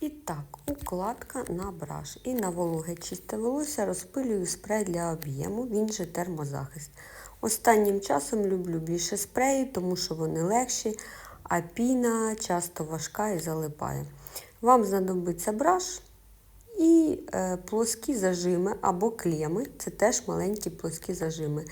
І так, укладка на браш. І на вологе чисте волосся розпилюю спрей для об'єму, він же термозахист. Останнім часом люблю більше спреїв, тому що вони легші, а піна часто важка і залипає. Вам знадобиться браш і е, плоскі зажими або клеми, це теж маленькі плоскі зажими.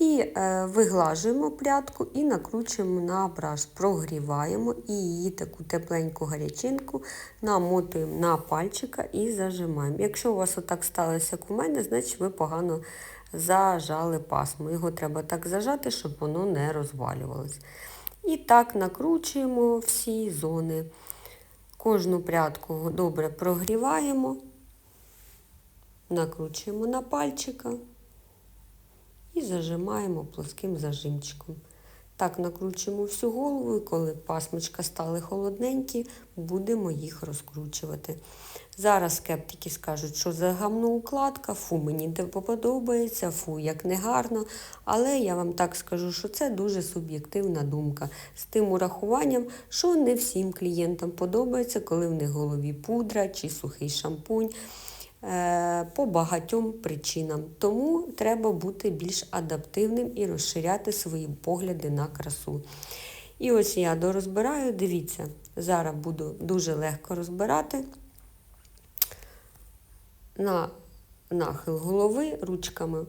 І е, виглажуємо прядку і накручуємо на браш, прогріваємо і її таку тепленьку гарячинку намотуємо на пальчика і зажимаємо. Якщо у вас отак сталося, як у мене, значить ви погано зажали пасму. Його треба так зажати, щоб воно не розвалювалось. І так накручуємо всі зони. Кожну прядку добре прогріваємо, накручуємо на пальчика і зажимаємо плоским зажимчиком. Так накручуємо всю голову, і коли пасмочка стали холодненькі, будемо їх розкручувати. Зараз скептики скажуть, що за гамну укладка, фу, мені не подобається, фу, як не гарно. Але я вам так скажу, що це дуже суб'єктивна думка. З тим урахуванням, що не всім клієнтам подобається, коли в них в голові пудра чи сухий шампунь. Е, по багатьом причинам. Тому треба бути більш адаптивним і розширяти свої погляди на красу. І ось я дорозбираю, дивіться, зараз буду дуже легко розбирати на нахил голови, ручками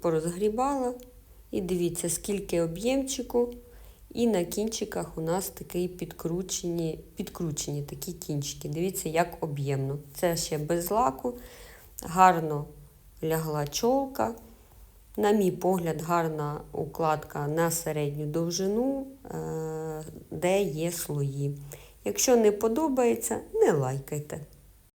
порозгрібала. І дивіться, скільки об'ємчику. І на кінчиках у нас такі підкручені підкручені такі кінчики. Дивіться, як об'ємно. Це ще без лаку. Гарно лягла чолка. На мій погляд, гарна укладка на середню довжину, е, де є слої. Якщо не подобається, не лайкайте.